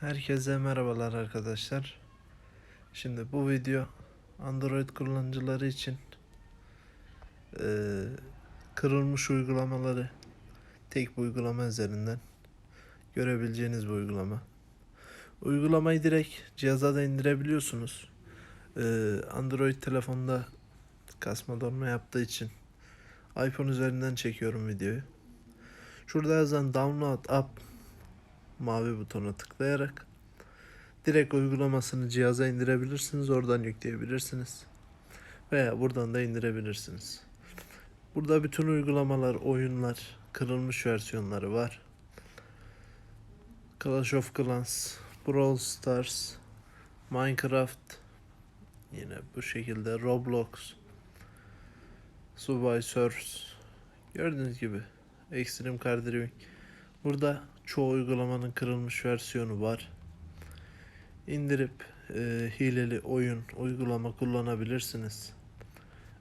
Herkese merhabalar arkadaşlar. Şimdi bu video Android kullanıcıları için eee, kırılmış uygulamaları tek bir uygulama üzerinden görebileceğiniz bir uygulama. Uygulamayı direkt cihaza da indirebiliyorsunuz. Eee, Android telefonda kasma donma yaptığı için iPhone üzerinden çekiyorum videoyu. Şurada yazan download app mavi butona tıklayarak direkt uygulamasını cihaza indirebilirsiniz. Oradan yükleyebilirsiniz. Veya buradan da indirebilirsiniz. Burada bütün uygulamalar, oyunlar, kırılmış versiyonları var. Clash of Clans, Brawl Stars, Minecraft, yine bu şekilde Roblox, Subway Surfers, gördüğünüz gibi Extreme Car Driving. Burada çoğu uygulamanın kırılmış versiyonu var. İndirip e, hileli oyun, uygulama kullanabilirsiniz.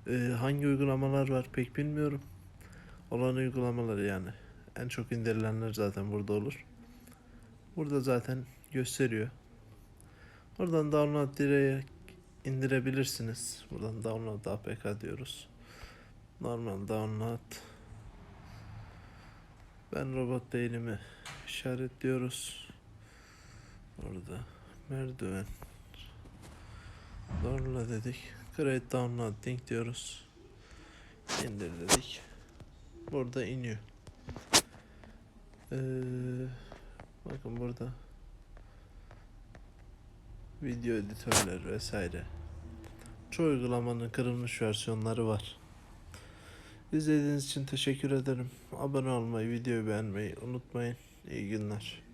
E, hangi uygulamalar var pek bilmiyorum. Olan uygulamalar yani. En çok indirilenler zaten burada olur. Burada zaten gösteriyor. Buradan download direkt indirebilirsiniz. Buradan download apk diyoruz. Normal download. Ben robot değilimi işaretliyoruz. Orada merdiven. Download dedik. Create downloading diyoruz. İndir dedik. Burada iniyor. Ee, bakın burada video editörler vesaire. Çoğu uygulamanın kırılmış versiyonları var. İzlediğiniz için teşekkür ederim. Abone olmayı, videoyu beğenmeyi unutmayın. İyi günler.